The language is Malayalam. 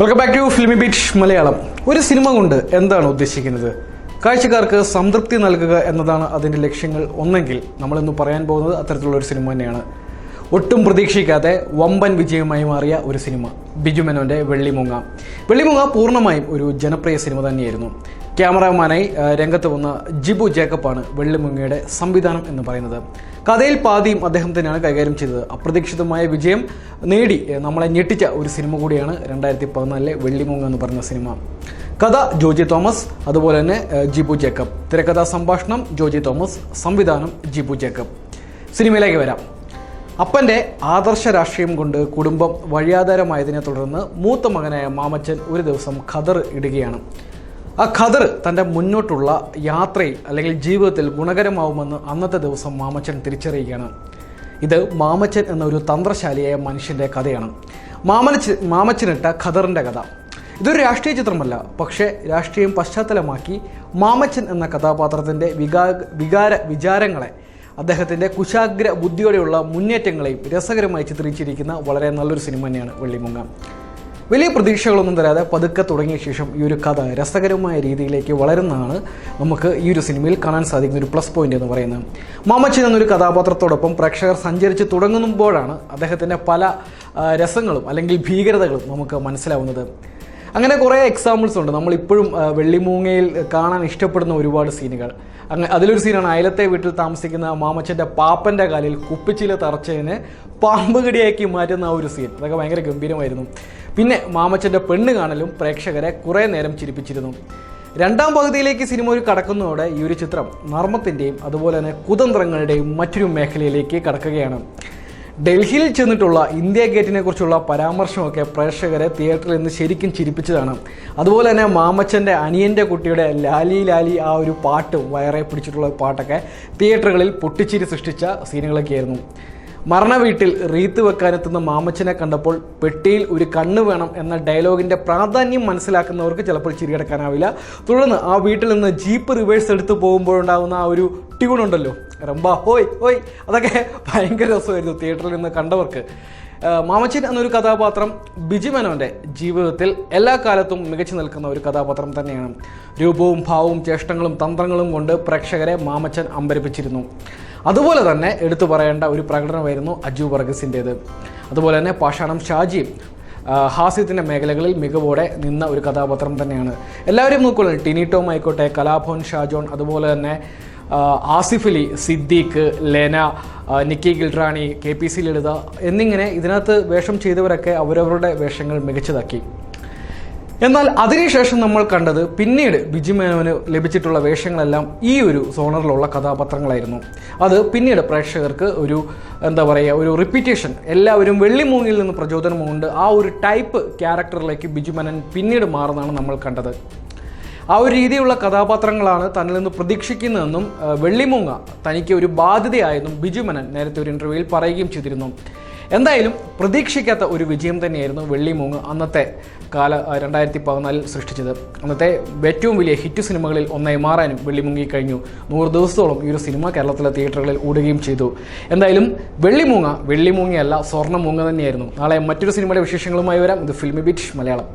Welcome back to Filmibeat Malayalam. ഒരു സിനിമ കൊണ്ട് എന്താണ് ഉദ്ദേശിക്കുന്നത്? കാഴ്ചക്കാർക്ക് സംതൃപ്തി നൽകുക എന്നതാണ് അതിന്റെ ലക്ഷ്യങ്ങൾ. ഒന്നെങ്കിൽ നമ്മളിന്ന് പറയാൻ പോകുന്നത് അത്തരത്തിലുള്ള ഒരു സിനിമ തന്നെയാണ്. ഒട്ടും പ്രതീക്ഷിക്കാതെ വമ്പൻ വിജയമായി മാറിയ ഒരു സിനിമ ബിജു മേനോന്റെ വെള്ളിമുങ്ങ. വെള്ളിമുങ്ങ പൂർണമായും ഒരു ജനപ്രിയ സിനിമ തന്നെയായിരുന്നു. ക്യാമറമാനായി രംഗത്ത് വന്ന ജിബു ജേക്കബാണ് വെള്ളിമുങ്ങയുടെ സംവിധാനം എന്ന് പറയുന്നത്. കഥയിൽ പാതിയും അദ്ദേഹം തന്നെയാണ് കൈകാര്യം ചെയ്തത്. അപ്രതീക്ഷിതമായ വിജയം നേടി നമ്മളെ ഞെട്ടിച്ച ഒരു സിനിമ കൂടിയാണ് രണ്ടായിരത്തി പതിനാലിലെ വെള്ളിമുങ്ങ എന്ന് പറഞ്ഞ സിനിമ. കഥ ജോജി തോമസ് അതുപോലെ തന്നെ ജിബു ജേക്കബ്. തിരക്കഥാ സംഭാഷണം ജോജി തോമസ് സംവിധാനം ജിബു ജേക്കബ്. സിനിമയിലേക്ക് വരാം. അപ്പന്റെ ആദർശ രാഷ്ട്രീയം കൊണ്ട് കുടുംബം വഴിയാധാരമായതിനെ തുടർന്ന് മൂത്ത മകനായ മാമച്ചൻ ഒരു ദിവസം ഖദർ ഇടുകയാണ്. ആ ഖദർ തന്റെ മുന്നോട്ടുള്ള യാത്രയിൽ അല്ലെങ്കിൽ ജീവിതത്തിൽ ഗുണകരമാവുമെന്ന് അന്നത്തെ ദിവസം മാമച്ചൻ തിരിച്ചറിയുകയാണ്. ഇത് മാമച്ചൻ എന്നൊരു തന്ത്രശാലിയായ മനുഷ്യന്റെ കഥയാണ്. മാമനച്ച് മാമച്ചനിട്ട ഖദറിന്റെ കഥ. ഇതൊരു രാഷ്ട്രീയ ചിത്രമല്ല പക്ഷേ രാഷ്ട്രീയം പശ്ചാത്തലമാക്കി മാമച്ചൻ എന്ന കഥാപാത്രത്തിന്റെ വികാ വികാര വിചാരങ്ങളെ അദ്ദേഹത്തിന്റെ കുശാഗ്ര ബുദ്ധിയോടെയുള്ള മുന്നേറ്റങ്ങളെയും രസകരമായി ചിത്രീകരിച്ചിരിക്കുന്ന വളരെ നല്ലൊരു സിനിമ തന്നെയാണ് വെള്ളിമുങ്ങ. വലിയ പ്രതീക്ഷകളൊന്നും തരാതെ പതുക്കെ തുടങ്ങിയ ശേഷം ഈ ഒരു കഥ രസകരമായ രീതിയിലേക്ക് വളരുന്നതാണ് നമുക്ക് ഈ ഒരു സിനിമയിൽ കാണാൻ സാധിക്കുന്ന ഒരു പ്ലസ് പോയിന്റ് എന്ന് പറയുന്നത്. മാമച്ചൻ എന്നൊരു കഥാപാത്രത്തോടൊപ്പം പ്രേക്ഷകർ സഞ്ചരിച്ച് തുടങ്ങുമ്പോഴാണ് അദ്ദേഹത്തിന്റെ പല രസങ്ങളും അല്ലെങ്കിൽ ഭീകരതകളും നമുക്ക് മനസ്സിലാവുന്നത്. അങ്ങനെ കുറേ എക്സാമ്പിൾസ് ഉണ്ട്. നമ്മളിപ്പോഴും വെള്ളിമൂങ്ങയിൽ കാണാൻ ഇഷ്ടപ്പെടുന്ന ഒരുപാട് സീനുകൾ. അങ്ങനെ അതിലൊരു സീനാണ് അയലത്തെ വീട്ടിൽ താമസിക്കുന്ന മാമച്ചന്റെ പാപ്പന്റെ കാലിൽ കുപ്പിച്ചില തറച്ചതിന് പാമ്പ് കടിയാക്കി മാറ്റുന്ന ആ ഒരു സീൻ. അതൊക്കെ ഭയങ്കര ഗംഭീരമായിരുന്നു. പിന്നെ മാമച്ചന്റെ പെണ്ണ് കാണലും പ്രേക്ഷകരെ കുറേ നേരം ചിരിപ്പിച്ചിരുന്നു. രണ്ടാം പകുതിയിലേക്ക് സിനിമ ഒരു കടക്കുന്നതോടെ ഈ ഒരു ചിത്രം നർമ്മത്തിന്റെയും അതുപോലെ തന്നെ കുതന്ത്രങ്ങളുടെയും മറ്റൊരു മേഖലയിലേക്ക് കടക്കുകയാണ്. ഡൽഹിയിൽ ചെന്നിട്ടുള്ള ഇന്ത്യ ഗേറ്റിനെ കുറിച്ചുള്ള പരാമർശമൊക്കെ പ്രേക്ഷകരെ തിയേറ്ററിൽ നിന്ന് ശരിക്കും ചിരിപ്പിച്ചതാണ്. അതുപോലെ തന്നെ മാമച്ചന്റെ അനിയന്റെ കുട്ടിയുടെ ലാലി ലാലി ആ ഒരു പാട്ട് വയറെ പിടിച്ചിട്ടുള്ള പാട്ടൊക്കെ തിയേറ്ററുകളിൽ പൊട്ടിച്ചിരി സൃഷ്ടിച്ച സീനുകളൊക്കെയായിരുന്നു. മരണ വീട്ടിൽ റീത്ത് വെക്കാനെത്തുന്ന മാമച്ചനെ കണ്ടപ്പോൾ പെട്ടിയിൽ ഒരു കണ്ണ് വേണം എന്ന ഡയലോഗിന്റെ പ്രാധാന്യം മനസ്സിലാക്കുന്നവർക്ക് ചിലപ്പോൾ ചിരിയടക്കാനാവില്ല. തുടർന്ന് ആ വീട്ടിൽ നിന്ന് ജീപ്പ് റിവേഴ്സ് എടുത്ത് പോകുമ്പോഴുണ്ടാകുന്ന ആ ഒരു ട്യൂൺ ഉണ്ടല്ലോ റംബ ഹോയ് ഹോയ് അതൊക്കെ ഭയങ്കര രസമായിരുന്നു തിയേറ്ററിൽ നിന്ന് കണ്ടവർക്ക്. മാമച്ചൻ എന്നൊരു കഥാപാത്രം ബിജു ജീവിതത്തിൽ എല്ലാ കാലത്തും മികച്ചു നിൽക്കുന്ന ഒരു കഥാപാത്രം തന്നെയാണ്. രൂപവും ഭാവവും ചേഷ്ടങ്ങളും തന്ത്രങ്ങളും കൊണ്ട് പ്രേക്ഷകരെ മാമച്ചൻ അമ്പരിപ്പിച്ചിരുന്നു. അതുപോലെ തന്നെ എടുത്തു പറയേണ്ട ഒരു പ്രകടനമായിരുന്നു അജു വർഗസിന്റേത് അതുപോലെ തന്നെ പാഷാണം ഷാജിയും ഹാസ്യത്തിന്റെ മേഖലകളിൽ മികവോടെ നിന്ന ഒരു കഥാപാത്രം തന്നെയാണ്. എല്ലാവരും നോക്കുകയാണ് ടിനി ടോം ആയിക്കോട്ടെ കലാഭവൻ ഷാജോൺ അതുപോലെ തന്നെ Asif Ali Siddique Lena Nikki Galrani K P C Lalitha എന്നിങ്ങനെ ഇതിനകത്ത് വേഷം ചെയ്തവരൊക്കെ അവരവരുടെ വേഷങ്ങൾ മികച്ചതാക്കി. എന്നാൽ അതിനുശേഷം നമ്മൾ കണ്ടത് പിന്നീട് ബിജു മേനോന് ലഭിച്ചിട്ടുള്ള വേഷങ്ങളെല്ലാം ഈ ഒരു സോണറിലുള്ള കഥാപാത്രങ്ങളായിരുന്നു. അത് പിന്നീട് പ്രേക്ഷകർക്ക് ഒരു എന്താ പറയുക ഒരു റിപ്പീറ്റേഷൻ എല്ലാവരും വെള്ളിമൂങ്ങിൽ നിന്ന് പ്രചോദനം കൊണ്ട് ആ ഒരു ടൈപ്പ് ക്യാരക്ടറിലേക്ക് ബിജു മേനൻ പിന്നീട് മാറുന്നതാണ് നമ്മൾ കണ്ടത്. ആ ഒരു രീതിയിലുള്ള കഥാപാത്രങ്ങളാണ് തന്നിൽ നിന്ന് പ്രതീക്ഷിക്കുന്നതെന്നും വെള്ളിമൂങ്ങ തനിക്ക് ഒരു ബാധ്യതയായെന്നും ബിജു മനൻ നേരത്തെ ഒരു ഇന്റർവ്യൂവിൽ പറയുകയും ചെയ്തിരുന്നു. എന്തായാലും പ്രതീക്ഷിക്കാത്ത ഒരു വിജയം തന്നെയായിരുന്നു വെള്ളിമൂങ്ങ് അന്നത്തെ കാല രണ്ടായിരത്തി പതിനാലിൽ സൃഷ്ടിച്ചത്. അന്നത്തെ ഏറ്റവും വലിയ ഹിറ്റ് സിനിമകളിൽ ഒന്നായി മാറാനും വെള്ളിമൂങ്ങി കഴിഞ്ഞു. നൂറ് ദിവസത്തോളം ഈ ഒരു സിനിമ കേരളത്തിലെ തിയേറ്ററുകളിൽ ഓടുകയും ചെയ്തു. എന്തായാലും വെള്ളിമൂങ്ങ വെള്ളിമൂങ്ങയല്ല സ്വർണമൂങ്ങ തന്നെയായിരുന്നു. നാളെ മറ്റൊരു സിനിമയുടെ വിശേഷങ്ങളുമായി വരാം. ഇത് ഫിൽമി ബിറ്റ് മലയാളം.